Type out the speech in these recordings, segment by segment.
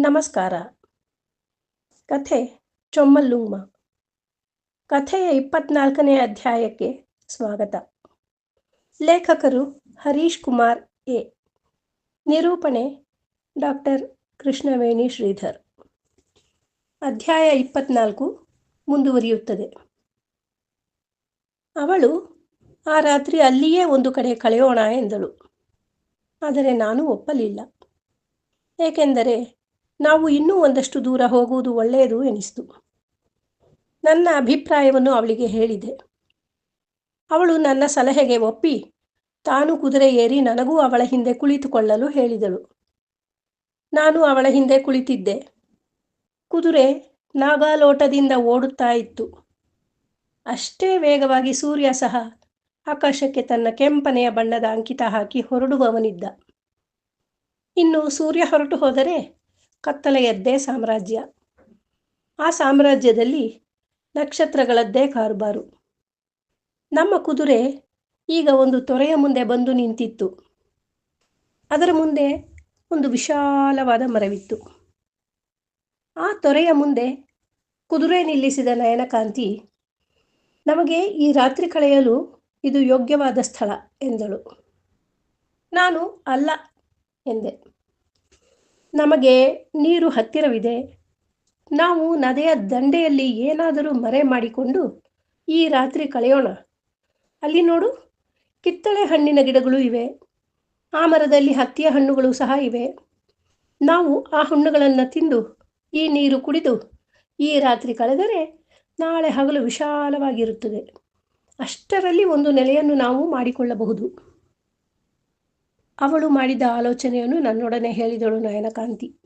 ನಮಸ್ಕಾರ. ಕಥೆ ಚೊಮ್ಮಲ್ಲುಂಗ್ಮ. ಕಥೆಯ ಇಪ್ಪತ್ನಾಲ್ಕನೇ ಅಧ್ಯಾಯಕ್ಕೆ ಸ್ವಾಗತ. ಲೇಖಕರು ಹರೀಶ್ ಕುಮಾರ್ ಎ. ನಿರೂಪಣೆ ಡಾಕ್ಟರ್ ಕೃಷ್ಣವೇಣಿ ಶ್ರೀಧರ್. ಅಧ್ಯಾಯ ಇಪ್ಪತ್ನಾಲ್ಕು ಮುಂದುವರಿಯುತ್ತದೆ. ಅವಳು, ಆ ರಾತ್ರಿ ಅಲ್ಲಿಯೇ ಒಂದು ಕಡೆ ಕಳೆಯೋಣ ಎಂದಳು. ಆದರೆ ನಾನು ಒಪ್ಪಲಿಲ್ಲ. ಏಕೆಂದರೆ ನಾವು ಇನ್ನೂ ಒಂದಷ್ಟು ದೂರ ಹೋಗುವುದು ಒಳ್ಳೆಯದು ಎನಿಸಿತು. ನನ್ನ ಅಭಿಪ್ರಾಯವನ್ನು ಅವಳಿಗೆ ಹೇಳಿದೆ. ಅವಳು ನನ್ನ ಸಲಹೆಗೆ ಒಪ್ಪಿ ತಾನು ಕುದುರೆ ಏರಿ ನನಗೂ ಅವಳ ಹಿಂದೆ ಕುಳಿತುಕೊಳ್ಳಲು ಹೇಳಿದಳು. ನಾನು ಅವಳ ಹಿಂದೆ ಕುಳಿತಿದ್ದೆ. ಕುದುರೆ ನಾಗಾಲೋಟದಿಂದ ಓಡುತ್ತಾ ಇತ್ತು. ಅಷ್ಟೇ ವೇಗವಾಗಿ ಸೂರ್ಯ ಸಹ ಆಕಾಶಕ್ಕೆ ತನ್ನ ಕೆಂಪನೆಯ ಬಣ್ಣದ ಅಂಕಿತ ಹಾಕಿ ಹೊರಡುವವನಿದ್ದ. ಇನ್ನು ಸೂರ್ಯ ಹೊರಟು ಹೋದರೆ ಕತ್ತಲೆಯದ್ದೇ ಸಾಮ್ರಾಜ್ಯ. ಆ ಸಾಮ್ರಾಜ್ಯದಲ್ಲಿ ನಕ್ಷತ್ರಗಳದ್ದೇ ಕಾರುಬಾರು. ನಮ್ಮ ಕುದುರೆ ಈಗ ಒಂದು ತೊರೆಯ ಮುಂದೆ ಬಂದು ನಿಂತಿತ್ತು. ಅದರ ಮುಂದೆ ಒಂದು ವಿಶಾಲವಾದ ಮರವಿತ್ತು. ಆ ತೊರೆಯ ಮುಂದೆ ಕುದುರೆ ನಿಲ್ಲಿಸಿದ ನಯನಕಾಂತಿ, ನಮಗೆ ಈ ರಾತ್ರಿ ಕಳೆಯಲು ಇದು ಯೋಗ್ಯವಾದ ಸ್ಥಳ ಎಂದಳು. ನಾನು ಅಲ್ಲ ಎಂದೆ. ನಮಗೆ ನೀರು ಹತ್ತಿರವಿದೆ. ನಾವು ನದಿಯ ದಂಡೆಯಲ್ಲಿ ಏನಾದರೂ ಮರೆ ಮಾಡಿಕೊಂಡು ಈ ರಾತ್ರಿ ಕಳೆಯೋಣ. ಅಲ್ಲಿ ನೋಡು, ಕಿತ್ತಳೆ ಹಣ್ಣಿನ ಗಿಡಗಳು ಇವೆ. ಆ ಮರದಲ್ಲಿ ಹತ್ತಿಯ ಹಣ್ಣುಗಳು ಸಹ ಇವೆ. ನಾವು ಆ ಹಣ್ಣುಗಳನ್ನು ತಿಂದು ಈ ನೀರು ಕುಡಿದು ಈ ರಾತ್ರಿ ಕಳೆದರೆ ನಾಳೆ ಹಗಲು ವಿಶಾಲವಾಗಿರುತ್ತದೆ. ಅಷ್ಟರಲ್ಲಿ ಒಂದು ನೆಲೆಯನ್ನು ನಾವು ಮಾಡಿಕೊಳ್ಳಬಹುದು. ಅವಳು ಮಾಡಿದ ಆಲೋಚನೆಯನ್ನು ನನ್ನೊಡನೆ ಹೇಳಿದಳು ನಯನಕಾಂತಿ.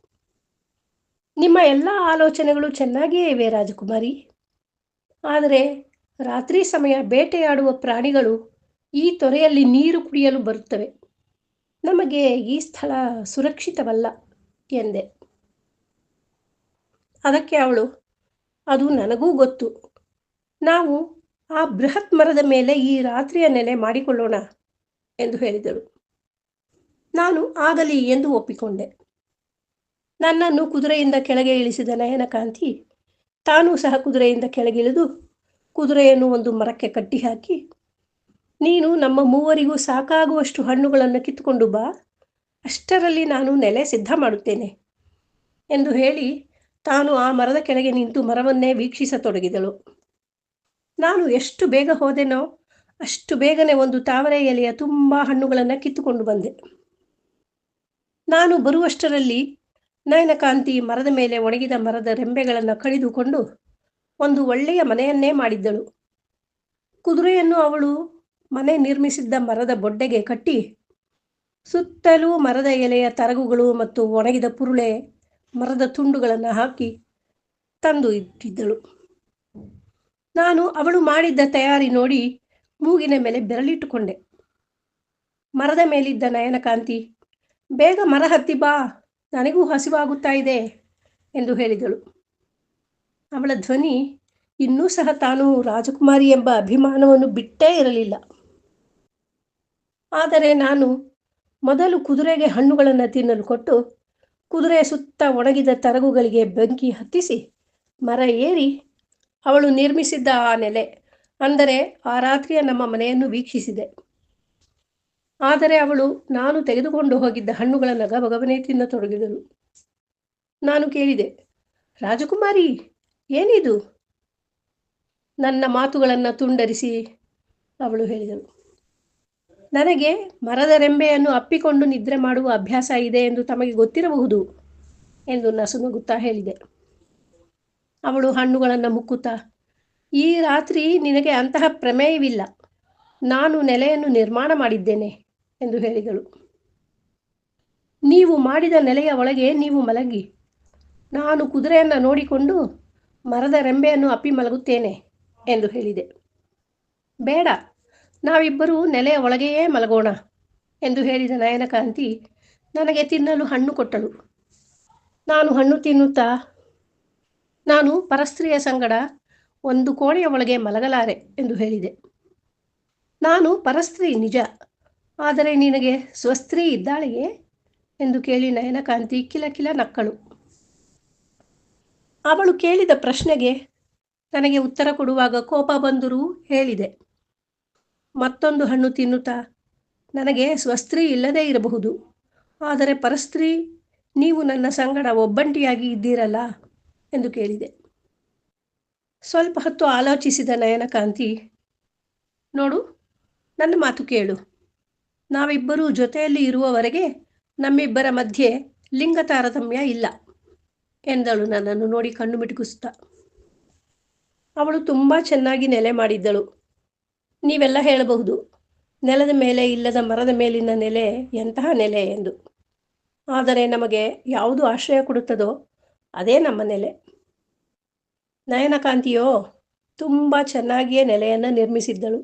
ನಿಮ್ಮ ಎಲ್ಲ ಆಲೋಚನೆಗಳು ಚೆನ್ನಾಗಿಯೇ ಇವೆ ರಾಜಕುಮಾರಿ. ಆದರೆ ರಾತ್ರಿ ಸಮಯ ಬೇಟೆಯಾಡುವ ಪ್ರಾಣಿಗಳು ಈ ತೊರೆಯಲ್ಲಿ ನೀರು ಕುಡಿಯಲು ಬರುತ್ತವೆ. ನಮಗೆ ಈ ಸ್ಥಳ ಸುರಕ್ಷಿತವಲ್ಲ ಎಂದೆ. ಅದಕ್ಕೆ ಅವಳು, ಅದು ನನಗೂ ಗೊತ್ತು. ನಾವು ಆ ಬೃಹತ್ ಮರದ ಮೇಲೆ ಈ ರಾತ್ರಿಯ ನೆಲೆ ಮಾಡಿಕೊಳ್ಳೋಣ ಎಂದು ಹೇಳಿದಳು. ನಾನು ಆಗಲಿ ಎಂದು ಒಪ್ಪಿಕೊಂಡೆ. ನನ್ನನ್ನು ಕುದುರೆಯಿಂದ ಕೆಳಗೆ ಇಳಿಸಿದ ನಯನಕಾಂತಿ, ತಾನೂ ಸಹ ಕುದುರೆಯಿಂದ ಕೆಳಗಿಳಿದು ಕುದುರೆಯನ್ನು ಒಂದು ಮರಕ್ಕೆ ಕಟ್ಟಿ ಹಾಕಿ ನೀನು ನಮ್ಮ ಮೂವರಿಗೂ ಸಾಕಾಗುವಷ್ಟು ಹಣ್ಣುಗಳನ್ನು ಕಿತ್ತುಕೊಂಡು ಬಾ, ಅಷ್ಟರಲ್ಲಿ ನಾನು ನೆಲೆ ಸಿದ್ಧ ಮಾಡುತ್ತೇನೆ ಎಂದು ಹೇಳಿ ತಾನು ಆ ಮರದ ಕೆಳಗೆ ನಿಂತು ಮರವನ್ನೇ ವೀಕ್ಷಿಸತೊಡಗಿದಳು. ನಾನು ಎಷ್ಟು ಬೇಗ ಹೋದೆನೋ ಅಷ್ಟು ಬೇಗನೆ ಒಂದು ತಾವರೆ ಎಲೆಯ ತುಂಬ ಹಣ್ಣುಗಳನ್ನು ಕಿತ್ತುಕೊಂಡು ಬಂದೆ. ನಾನು ಬರುವಷ್ಟರಲ್ಲಿ ನಯನಕಾಂತಿ ಮರದ ಮೇಲೆ ಒಣಗಿದ ಮರದ ರೆಂಬೆಗಳನ್ನು ಕಡಿದುಕೊಂಡು ಒಂದು ಒಳ್ಳೆಯ ಮನೆಯನ್ನೇ ಮಾಡಿದ್ದಳು. ಕುದುರೆಯನ್ನು ಅವಳು ಮನೆ ನಿರ್ಮಿಸಿದ್ದ ಮರದ ಬೊಡ್ಡೆಗೆ ಕಟ್ಟಿ ಸುತ್ತಲೂ ಮರದ ಎಲೆಯ ತರಗುಗಳು ಮತ್ತು ಒಣಗಿದ ಪುರುಳೆ ಮರದ ತುಂಡುಗಳನ್ನು ಹಾಕಿ ತಂದು ಇಟ್ಟಿದ್ದಳು. ನಾನು ಅವಳು ಮಾಡಿದ್ದ ತಯಾರಿ ನೋಡಿ ಮೂಗಿನ ಮೇಲೆ ಬೆರಳಿಟ್ಟುಕೊಂಡೆ. ಮರದ ಮೇಲಿದ್ದ ನಯನಕಾಂತಿ ಬೇಗ ಮರ ಹತ್ತಿ ಬಾ. ನನಗೂ ಹಸಿವಾಗುತ್ತಾ ಇದೆ ಎಂದು ಹೇಳಿದಳು. ಅವಳ ಧ್ವನಿ ಇನ್ನೂ ಸಹ ತಾನು ರಾಜಕುಮಾರಿ ಎಂಬ ಅಭಿಮಾನವನ್ನು ಬಿಟ್ಟೇ ಇರಲಿಲ್ಲ. ಆದರೆ ನಾನು ಮೊದಲು ಕುದುರೆಗೆ ಹಣ್ಣುಗಳನ್ನು ತಿನ್ನಲು ಕೊಟ್ಟು ಕುದುರೆ ಸುತ್ತ ಒಣಗಿದ ತರಗುಗಳಿಗೆ ಬೆಂಕಿ ಹತ್ತಿಸಿ ಮರ ಏರಿ ಅವಳು ನಿರ್ಮಿಸಿದ್ದ ಆ ನೆಲೆ ಅಂದರೆ ಆ ರಾತ್ರಿಯ ನಮ್ಮ ಮನೆಯನ್ನು ವೀಕ್ಷಿಸಿದೆ. ಆದರೆ ಅವಳು, ನಾನು ತೆಗೆದುಕೊಂಡು ಹೋಗಿದ್ದ ಹಣ್ಣುಗಳ ಹಣ್ಣುಗಳನ್ನು ಭಗವನೇ ತಿನ್ನತೊಡಗಿದಳು ನಾನು ಕೇಳಿದೆ, ರಾಜಕುಮಾರಿ, ಏನಿದು? ನನ್ನ ಮಾತುಗಳನ್ನು ತುಂಡರಿಸಿ, ಅವಳು ಹೇಳಿದಳು. ನನಗೆ ಮರದ ರೆಂಬೆಯನ್ನು ಅಪ್ಪಿಕೊಂಡು ನಿದ್ರೆ ಮಾಡುವ ಅಭ್ಯಾಸ ಇದೆ ಎಂದು ತಮಗೆ ಗೊತ್ತಿರಬಹುದು, ಎಂದು ನಸುನಗುತ್ತಾ ಹೇಳಿದೆ. ಅವಳು ಹಣ್ಣುಗಳನ್ನು ಮುಕ್ಕುತ್ತಾ, ಈ ರಾತ್ರಿ ನಿನಗೆ ಅಂತಹ ಪ್ರಮೇಯವಿಲ್ಲ. ನಾನು ನೆಲೆಯನ್ನು ನಿರ್ಮಾಣ ಮಾಡಿದ್ದೇನೆ. ಎಂದು ಹೇಳಿದಳು. ನೀವು ಮಾಡಿದ ನೆಲೆಯ ಒಳಗೆ ನೀವು ಮಲಗಿ. ನಾನು ಕುದುರೆಯನ್ನು ನೋಡಿಕೊಂಡು ಮರದ ರೆಂಬೆಯನ್ನು ಅಪ್ಪಿ ಮಲಗುತ್ತೇನೆ ಎಂದು ಹೇಳಿದೆ. ಬೇಡ, ನಾವಿಬ್ಬರೂ ನೆಲೆಯ ಒಳಗೆಯೇ ಮಲಗೋಣ ಎಂದು ಹೇಳಿದ ನಯನಕಾಂತಿ ನನಗೆ ತಿನ್ನಲು ಹಣ್ಣು ಕೊಟ್ಟಳು. ನಾನು ಹಣ್ಣು ತಿನ್ನುತ್ತಾ? ನಾನು ಪರಸ್ತ್ರೀಯ ಸಂಗಡ ಒಂದು ಕೋಣೆಯ ಒಳಗೆ ಮಲಗಲಾರೆ ಎಂದು ಹೇಳಿದೆ. ನಾನು ಪರಸ್ತ್ರೀ ನಿಜ. ಆದರೆ ನಿನಗೆ ಸ್ವಸ್ತ್ರೀ ಇದ್ದಾಳೆಯೇ ಎಂದು ಕೇಳಿ ನಯನಕಾಂತಿ ಕಿಲಕಿಲ ಕಿಲ ನಕ್ಕಳು. ಅವಳು ಕೇಳಿದ ಪ್ರಶ್ನೆಗೆ ನನಗೆ ಉತ್ತರ ಕೊಡುವಾಗ ಕೋಪ ಬಂದರೂ ಹೇಳಿದೆ. ಮತ್ತೊಂದು ಹಣ್ಣು ತಿನ್ನುತ್ತಾ? ನನಗೆ ಸ್ವಸ್ತ್ರೀ ಇಲ್ಲದೇ ಇರಬಹುದು. ಆದರೆ ಪರಸ್ತ್ರೀ, ನೀವು ನನ್ನ ಸಂಗಡ ಒಬ್ಬಂಟಿಯಾಗಿ ಇದ್ದೀರಲ್ಲ ಎಂದು ಕೇಳಿದೆ. ಸ್ವಲ್ಪ ಹೊತ್ತು ಆಲೋಚಿಸಿದ ನಯನಕಾಂತಿ, ನೋಡು, ನನ್ನ ಮಾತು ಕೇಳು. ನಾವಿಬ್ಬರೂ ಜೊತೆಯಲ್ಲಿ ಇರುವವರೆಗೆ ನಮ್ಮಿಬ್ಬರ ಮಧ್ಯೆ ಲಿಂಗ ತಾರತಮ್ಯ ಇಲ್ಲ ಎಂದಳು ನನ್ನನ್ನು ನೋಡಿ ಕಣ್ಣು ಮಿಟುಕಿಸ್ತಾ ಅವಳು ತುಂಬ ಚೆನ್ನಾಗಿ ನೆಲೆ ಮಾಡಿದ್ದಳು. ನೀವೆಲ್ಲ ಹೇಳಬಹುದು, ನೆಲದ ಮೇಲೆ ಇಲ್ಲದ ಮರದ ಮೇಲಿನ ನೆಲೆ ಎಂತಹ ನೆಲೆ ಎಂದು. ಆದರೆ ನಮಗೆ ಯಾವುದು ಆಶ್ರಯ ಕೊಡುತ್ತದೋ ಅದೇ ನಮ್ಮ ನೆಲೆ. ನಯನಕಾಂತಿಯೋ, ತುಂಬ ಚೆನ್ನಾಗಿಯೇ ನೆಲೆಯನ್ನು ನಿರ್ಮಿಸಿದ್ದಳು.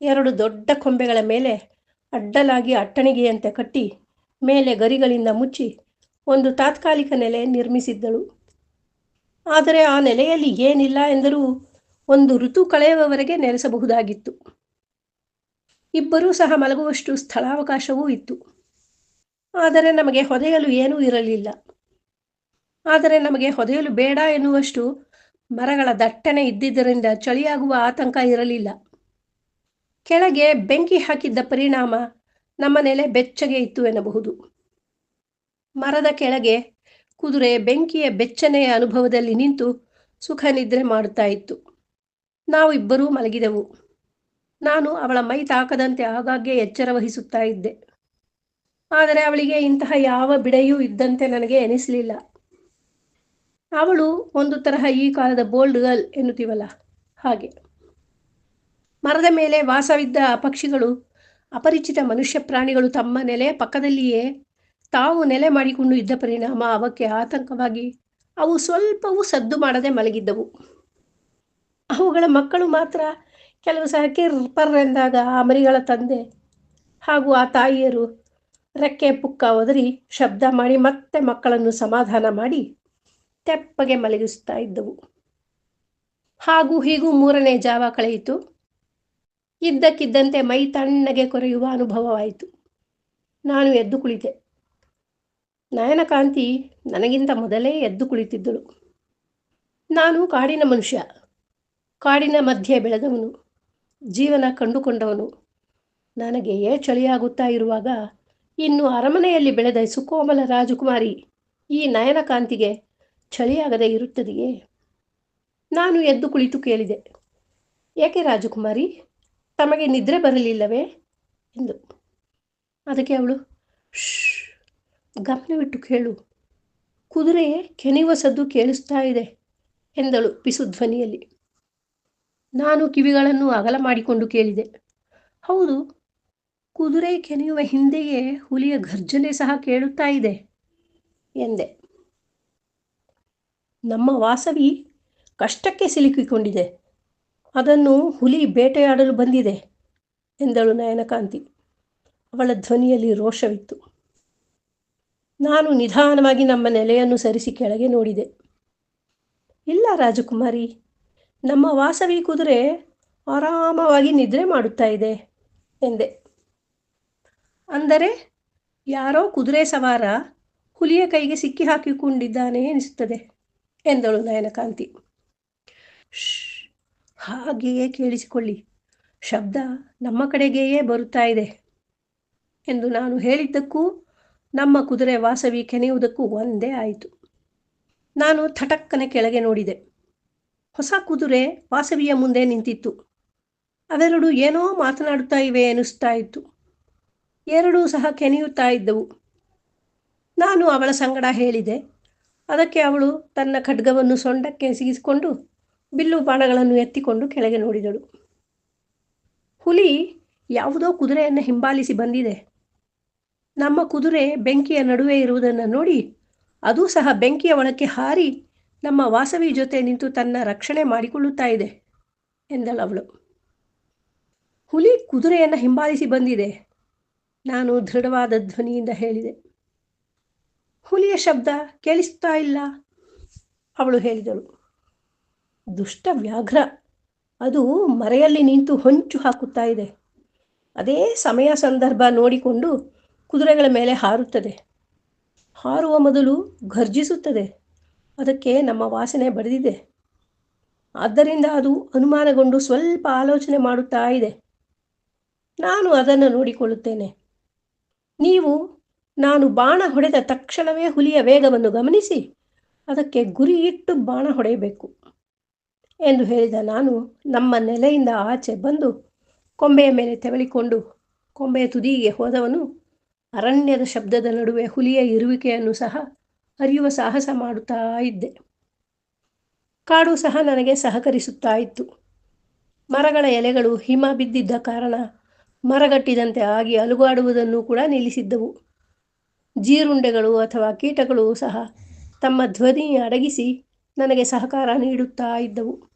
ಎರಡು ದೊಡ್ಡ ಕೊಂಬೆಗಳ ಮೇಲೆ ಅಡ್ಡಲಾಗಿ ಅಟ್ಟಣಿಗೆಯಂತೆ ಕಟ್ಟಿ ಮೇಲೆ ಗರಿಗಳಿಂದ ಮುಚ್ಚಿ ಒಂದು ತಾತ್ಕಾಲಿಕ ನೆಲೆ ನಿರ್ಮಿಸಿದ್ದಳು. ಆದರೆ ಆ ನೆಲೆಯಲ್ಲಿ ಏನಿಲ್ಲ ಎಂದರೂ ಒಂದು ಋತು ಕಳೆಯುವವರೆಗೆ ನೆಲೆಸಬಹುದಾಗಿತ್ತು. ಇಬ್ಬರೂ ಸಹ ಮಲಗುವಷ್ಟು ಸ್ಥಳಾವಕಾಶವೂ ಇತ್ತು. ಆದರೆ ನಮಗೆ ಹೊದೆಯಲು ಏನೂ ಇರಲಿಲ್ಲ. ಆದರೆ ನಮಗೆ ಹೊದೆಯಲು ಬೇಡ ಎನ್ನುವಷ್ಟು ಮರಗಳ ದಟ್ಟಣೆ ಇದ್ದಿದ್ದರಿಂದ ಚಳಿಯಾಗುವ ಆತಂಕ ಇರಲಿಲ್ಲ. ಕೆಳಗೆ ಬೆಂಕಿ ಹಾಕಿದ್ದ ಪರಿಣಾಮ ನಮ್ಮ ನೆಲೆ ಬೆಚ್ಚಗೆ ಇತ್ತು ಎನ್ನಬಹುದು. ಮರದ ಕೆಳಗೆ ಕುದುರೆ ಬೆಂಕಿಯ ಬೆಚ್ಚನೆಯ ಅನುಭವದಲ್ಲಿ ನಿಂತು ಸುಖ ನಿದ್ರೆ ಮಾಡುತ್ತಾ ಇತ್ತು. ನಾವು ಇಬ್ಬರೂ ಮಲಗಿದೆವು. ನಾನು ಅವಳ ಮೈ ತಾಕದಂತೆ ಆಗಾಗ್ಗೆ ಎಚ್ಚರ ವಹಿಸುತ್ತಾ ಇದ್ದೆ. ಆದರೆ ಅವಳಿಗೆ ಇಂತಹ ಯಾವ ಬಿಡೆಯೂ ಇದ್ದಂತೆ ನನಗೆ ಎನಿಸಲಿಲ್ಲ. ಅವಳು ಒಂದು ತರಹ ಈ ಕಾಲದ ಬೋಲ್ಡ್ ಗರ್ಲ್ ಎನ್ನುತ್ತೀವಲ್ಲ, ಹಾಗೆ. ಮರದ ಮೇಲೆ ವಾಸವಿದ್ದ ಪಕ್ಷಿಗಳು, ಅಪರಿಚಿತ ಮನುಷ್ಯ ಪ್ರಾಣಿಗಳು ತಮ್ಮ ನೆಲೆ ಪಕ್ಕದಲ್ಲಿಯೇ ತಾವು ನೆಲೆ ಮಾಡಿಕೊಂಡು ಇದ್ದ ಪರಿಣಾಮ ಅವಕ್ಕೆ ಆತಂಕವಾಗಿ ಅವು ಸ್ವಲ್ಪವೂ ಸದ್ದು ಮಾಡದೆ ಮಲಗಿದ್ದವು. ಅವುಗಳ ಮಕ್ಕಳು ಮಾತ್ರ ಕೆಲವು ಸಹ ಕಿರ್ಪರ್ರೆಂದಾಗ ಆ ಮರಿಗಳ ತಂದೆ ಹಾಗೂ ಆ ತಾಯಿಯರು ರೆಕ್ಕೆ ಪುಕ್ಕ ಒದರಿ ಶಬ್ದ ಮಾಡಿ ಮತ್ತೆ ಮಕ್ಕಳನ್ನು ಸಮಾಧಾನ ಮಾಡಿ ತೆಪ್ಪಗೆ ಮಲಗಿಸ್ತಾ ಇದ್ದವು. ಹಾಗೂ ಹೀಗೂ ಮೂರನೇ ಜಾವ ಕಳೆಯಿತು. ಇದ್ದಕ್ಕಿದ್ದಂತೆ ಮೈ ತಣ್ಣಗೆ ಕೊರೆಯುವ ಅನುಭವವಾಯಿತು. ನಾನು ಎದ್ದು ಕುಳಿತೆ. ನಯನಕಾಂತಿ ನನಗಿಂತ ಮೊದಲೇ ಎದ್ದು ಕುಳಿತಿದ್ದಳು. ನಾನು ಕಾಡಿನ ಮನುಷ್ಯ. ಕಾಡಿನ ಮಧ್ಯೆ ಬೆಳೆದವನು. ಜೀವನ ಕಂಡುಕೊಂಡವನು. ನನಗೆ ಏ ಚಳಿಯಾಗುತ್ತಾ ಇರುವಾಗ ಇನ್ನು ಅರಮನೆಯಲ್ಲಿ ಬೆಳೆದ ಸುಕೋಮಲ ರಾಜಕುಮಾರಿ ಈ ನಯನಕಾಂತಿಗೆ ಚಳಿಯಾಗದೆ ಇರುತ್ತದೆಯೇ? ನಾನು ಎದ್ದು ಕುಳಿತು ಕೇಳಿದೆ. ಏಕೆ ರಾಜಕುಮಾರಿ? ತಮಗೆ ನಿದ್ರೆ ಬರಲಿಲ್ಲವೇ? ಎಂದು. ಅದಕ್ಕೆ ಅವಳು ಗಮನವಿಟ್ಟು ಕೇಳು. ಕುದುರೆ ಕೆನೆಯುವ ಸದ್ದು ಕೇಳಿಸ್ತಾ ಇದೆ, ಎಂದಳು ಬಿಸು ಧ್ವನಿಯಲ್ಲಿ ನಾನು ಕಿವಿಗಳನ್ನು ಅಗಲ ಮಾಡಿಕೊಂಡು ಕೇಳಿದೆ. ಹೌದು, ಕುದುರೆ ಕೆನೆಯುವ ಹಿಂದೆಯೇ ಹುಲಿಯ ಘರ್ಜನೆ ಸಹ ಕೇಳುತ್ತಾ ಇದೆ, ಎಂದೆ. ನಮ್ಮ ವಾಸವಿ ಕಷ್ಟಕ್ಕೆ ಸಿಲುಕಿಕೊಂಡಿದೆ. ಅದನ್ನು ಹುಲಿ ಬೇಟೆಯಾಡಲು ಬಂದಿದೆ ಎಂದಳು ನಯನಕಾಂತಿ. ಅವಳ ಧ್ವನಿಯಲ್ಲಿ ರೋಷವಿತ್ತು. ನಾನು ನಿಧಾನವಾಗಿ ನಮ್ಮ ನೆಲೆಯನ್ನು ಸರಿಸಿ ಕೆಳಗೆ ನೋಡಿದೆ. ಇಲ್ಲ ರಾಜಕುಮಾರಿ, ನಮ್ಮ ವಾಸವಿ ಕುದುರೆ ಆರಾಮವಾಗಿ ನಿದ್ರೆ ಮಾಡುತ್ತಾ ಇದೆ ಎಂದೆ. ಅಂದರೆ ಯಾರೋ ಕುದುರೆ ಸವಾರ ಹುಲಿಯ ಕೈಗೆ ಸಿಕ್ಕಿ ಹಾಕಿಕೊಂಡಿದ್ದಾನೆ ಎನಿಸುತ್ತದೆ ಎಂದಳು ನಯನಕಾಂತಿ. ಹಾಗೆಯೇ ಕೇಳಿಸಿಕೊಳ್ಳಿ. ಶಬ್ದ ನಮ್ಮ ಕಡೆಗೆಯೇ ಬರುತ್ತಾ ಇದೆ ಎಂದು ನಾನು ಹೇಳಿದ್ದಕ್ಕೂ ನಮ್ಮ ಕುದುರೆ ವಾಸವಿ ಕೆನೆಯುವುದಕ್ಕೂ ಒಂದೇ ಆಯಿತು. ನಾನು ಥಟಕ್ಕನೆ ಕೆಳಗೆ ನೋಡಿದೆ. ಹೊಸ ಕುದುರೆ ವಾಸವಿಯ ಮುಂದೆ ನಿಂತಿತ್ತು. ಅವೆರಡು ಏನೋ ಮಾತನಾಡುತ್ತಾ ಇವೆ ಎನಿಸ್ತಾ ಇತ್ತು. ಎರಡೂ ಸಹ ಕೆನೆಯುತ್ತಾ ಇದ್ದವು. ನಾನು ಅವಳ ಸಂಗಡ ಹೇಳಿದೆ. ಅದಕ್ಕೆ ಅವಳು ತನ್ನ ಖಡ್ಗವನ್ನು ಸೊಂಡಕ್ಕೆ ಸಿಗಿಸಿಕೊಂಡು ಬಿಲ್ಲು ಬಾಣಗಳನ್ನು ಎತ್ತಿಕೊಂಡು ಕೆಳಗೆ ನೋಡಿದಳು. ಹುಲಿ ಯಾವುದೋ ಕುದುರೆಯನ್ನು ಹಿಂಬಾಲಿಸಿ ಬಂದಿದೆ. ನಮ್ಮ ಕುದುರೆ ಬೆಂಕಿಯ ನಡುವೆ ಇರುವುದನ್ನು ನೋಡಿ ಅದೂ ಸಹ ಬೆಂಕಿಯ ಒಳಕ್ಕೆ ಹಾರಿ ನಮ್ಮ ವಾಸವಿ ಜೊತೆ ನಿಂತು ತನ್ನ ರಕ್ಷಣೆ ಮಾಡಿಕೊಳ್ಳುತ್ತಾ ಇದೆ ಎಂದಳವಳು. ಹುಲಿ ಕುದುರೆಯನ್ನು ಹಿಂಬಾಲಿಸಿ ಬಂದಿದೆ, ನಾನು ದೃಢವಾದ ಧ್ವನಿಯಿಂದ ಹೇಳಿದೆ. ಹುಲಿಯ ಶಬ್ದ ಕೇಳಿಸ್ತಾ ಇಲ್ಲ, ಅವಳು ಹೇಳಿದಳು. ದುಷ್ಟ ವ್ಯಾಘ್ರ. ಅದು ಮರೆಯಲ್ಲಿ ನಿಂತು ಹೊಂಚು ಹಾಕುತ್ತಾ ಇದೆ. ಅದೇ ಸಮಯ ಸಂದರ್ಭ ನೋಡಿಕೊಂಡು ಕುದುರೆಗಳ ಮೇಲೆ ಹಾರುತ್ತದೆ. ಹಾರುವ ಮೊದಲು ಘರ್ಜಿಸುತ್ತದೆ. ಅದಕ್ಕೆ ನಮ್ಮ ವಾಸನೆ ಬಡಿದಿದೆ. ಆದ್ದರಿಂದ ಅದು ಅನುಮಾನಗೊಂಡು ಸ್ವಲ್ಪ ಆಲೋಚನೆ ಮಾಡುತ್ತಾ ಇದೆ. ನಾನು ಅದನ್ನು ನೋಡಿಕೊಳ್ಳುತ್ತೇನೆ. ನೀವು, ನಾನು ಬಾಣ ಹೊಡೆದ ತಕ್ಷಣವೇ ಹುಲಿಯ ವೇಗವನ್ನು ಗಮನಿಸಿ, ಅದಕ್ಕೆ ಗುರಿ ಇಟ್ಟು ಬಾಣ ಹೊಡೆಯಬೇಕು. ಎಂದು ಹೇಳಿದ ನಾನು, ನಮ್ಮ ನೆಲೆಯಿಂದ ಆಚೆ ಬಂದು ಕೊಂಬೆಯ ಮೇಲೆ ತೆವಳಿಕೊಂಡು ಕೊಂಬೆಯ ತುದಿಗೆ ಹೋದವನು ಅರಣ್ಯದ ಶಬ್ದದ ನಡುವೆ ಹುಲಿಯ ಇರುವಿಕೆಯನ್ನು ಸಹ ಅರಿಯುವ ಸಾಹಸ ಮಾಡುತ್ತಾ ಇದ್ದೆ. ಕಾಡು ಸಹ ನನಗೆ ಸಹಕರಿಸುತ್ತಾ ಇತ್ತು. ಮರಗಳ ಎಲೆಗಳು ಹಿಮ ಬಿದ್ದಿದ್ದ ಕಾರಣ ಮರಗಟ್ಟಿದಂತೆ ಆಗಿ ಅಲುಗಾಡುವುದನ್ನು ಕೂಡ ನಿಲ್ಲಿಸಿದ್ದವು. ಜೀರುಂಡೆಗಳು ಅಥವಾ ಕೀಟಗಳು ಸಹ ತಮ್ಮ ಧ್ವನಿ ಅಡಗಿಸಿ ನನಗೆ ಸಹಕಾರ ನೀಡುತ್ತಾ ಇದ್ದವು.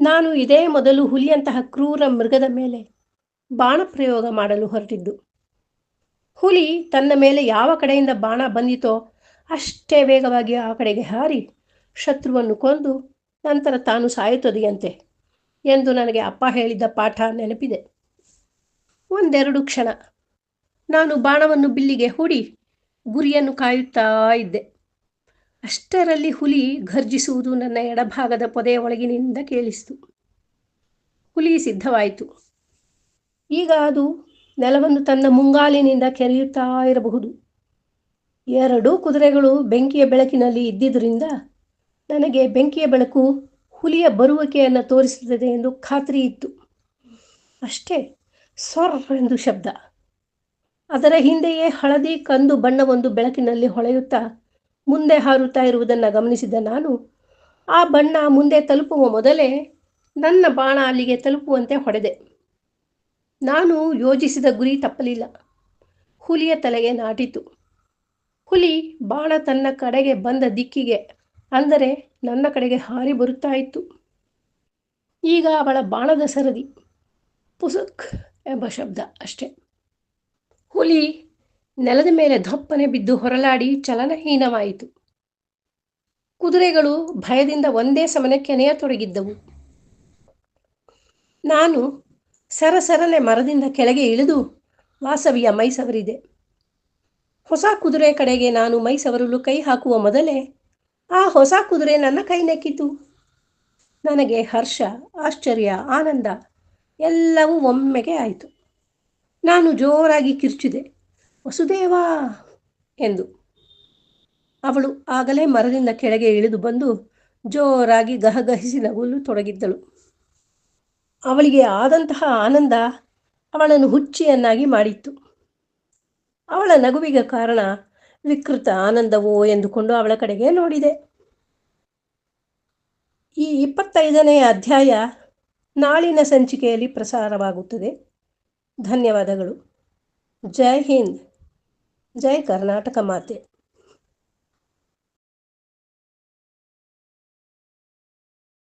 ನಾನು ಇದೇ ಮೊದಲು ಹುಲಿಯಂತಹ ಕ್ರೂರ ಮೃಗದ ಮೇಲೆ ಬಾಣ ಪ್ರಯೋಗ ಮಾಡಲು ಹೊರಟಿದ್ದು. ಹುಲಿ ತನ್ನ ಮೇಲೆ ಯಾವ ಕಡೆಯಿಂದ ಬಾಣ ಬಂದಿತೋ ಅಷ್ಟೇ ವೇಗವಾಗಿ ಆ ಕಡೆಗೆ ಹಾರಿ ಶತ್ರುವನ್ನು ಕೊಂದು ನಂತರ ತಾನು ಸಾಯುತ್ತದೆಯಂತೆ ಎಂದು ನನಗೆ ಅಪ್ಪ ಹೇಳಿದ್ದ ಪಾಠ ನೆನಪಿದೆ. ಒಂದೆರಡು ಕ್ಷಣ ನಾನು ಬಾಣವನ್ನು ಬಿಲ್ಲಿಗೆ ಹೂಡಿ ಗುರಿಯನ್ನು ಕಾಯುತ್ತಾ ಇದ್ದೆ. ಅಷ್ಟರಲ್ಲಿ ಹುಲಿ ಘರ್ಜಿಸುವುದು ನನ್ನ ಎಡಭಾಗದ ಪೊದೆಯ ಒಳಗಿನಿಂದ ಕೇಳಿಸಿತು. ಹುಲಿ ಸಿದ್ಧವಾಯಿತು. ಈಗ ಅದು ನೆಲವನ್ನು ತನ್ನ ಮುಂಗಾಲಿನಿಂದ ಕೆರೆಯುತ್ತಾ ಇರಬಹುದು. ಎರಡೂ ಕುದುರೆಗಳು ಬೆಂಕಿಯ ಬೆಳಕಿನಲ್ಲಿ ಇದ್ದಿದ್ದರಿಂದ ನನಗೆ ಬೆಂಕಿಯ ಬೆಳಕು ಹುಲಿಯ ಬರುವಿಕೆಯನ್ನು ತೋರಿಸುತ್ತದೆ ಎಂದು ಖಾತ್ರಿ ಇತ್ತು. ಅಷ್ಟೇ, ಸೊರ್ ಎಂದು ಶಬ್ದ. ಅದರ ಹಿಂದೆಯೇ ಹಳದಿ ಕಂದು ಬಣ್ಣವೊಂದು ಬೆಳಕಿನಲ್ಲಿ ಹೊಳೆಯುತ್ತಾ ಮುಂದೆ ಹಾರುತ್ತಾ ಇರುವುದನ್ನು ಗಮನಿಸಿದ ನಾನು, ಆ ಬಣ್ಣ ಮುಂದೆ ತಲುಪುವ ಮೊದಲೇ ನನ್ನ ಬಾಣ ಅಲ್ಲಿಗೆ ತಲುಪುವಂತೆ ಹೊಡೆದೆ. ನಾನು ಯೋಜಿಸಿದ ಗುರಿ ತಪ್ಪಲಿಲ್ಲ. ಹುಲಿಯ ತಲೆಗೆ ನಾಟಿತು. ಹುಲಿ ಬಾಣ ತನ್ನ ಕಡೆಗೆ ಬಂದ ದಿಕ್ಕಿಗೆ, ಅಂದರೆ ನನ್ನ ಕಡೆಗೆ ಹಾರಿ ಬರುತ್ತಾ ಇತ್ತು. ಈಗ ಅವಳ ಬಾಣದ ಸರದಿ, ಪುಸುಕ್ ಎಂಬ ಶಬ್ದ ಅಷ್ಟೆ. ಹುಲಿ ನೆಲದ ಮೇಲೆ ಧೊಪ್ಪನೆ ಬಿದ್ದು ಹೊರಲಾಡಿ ಚಲನಹೀನವಾಯಿತು. ಕುದುರೆಗಳು ಭಯದಿಂದ ಒಂದೇ ಸಮನೆ ಕೆನೆಯತೊಡಗಿದ್ದವು ನಾನು ಸರಸರನೆ ಮರದಿಂದ ಕೆಳಗೆ ಇಳಿದು ವಾಸವಿಯ ಮೈಸವರಿದೆ. ಹೊಸ ಕುದುರೆ ಕಡೆಗೆ ನಾನು ಮೈಸವರಲು ಕೈ ಹಾಕುವ ಮೊದಲೇ ಆ ಹೊಸ ಕುದುರೆ ನನ್ನ ಕೈ ನೆಕ್ಕಿತು. ನನಗೆ ಹರ್ಷ, ಆಶ್ಚರ್ಯ, ಆನಂದ ಎಲ್ಲವೂ ಒಮ್ಮೆಗೆ ಆಯಿತು. ನಾನು ಜೋರಾಗಿ ಕಿರ್ಚಿದೆ. ವಸುದೇವಾ! ಎಂದು ಅವಳು ಆಗಲೇ ಮರದಿಂದ ಕೆಳಗೆ ಇಳಿದು ಬಂದು ಜೋರಾಗಿ ಗಹಗಹಿಸಿ ನಗುಲು ತೊಡಗಿದ್ದಳು. ಅವಳಿಗೆ ಆದಂತಹ ಆನಂದ ಅವಳನ್ನು ಹುಚ್ಚಿಯನ್ನಾಗಿ ಮಾಡಿತ್ತು. ಅವಳ ನಗುವಿಗೆ ಕಾರಣ ವಿಕೃತ ಆನಂದವೋ ಎಂದುಕೊಂಡು ಅವಳ ಕಡೆಗೆ ನೋಡಿದೆ. ಈ ಇಪ್ಪತ್ತೈದನೆಯ ಅಧ್ಯಾಯ ನಾಳಿನ ಸಂಚಿಕೆಯಲ್ಲಿ ಪ್ರಸಾರವಾಗುತ್ತದೆ. ಧನ್ಯವಾದಗಳು. ಜೈ ಹಿಂದ್. ಜೈ ಕರ್ನಾಟಕ ಮಾತೆ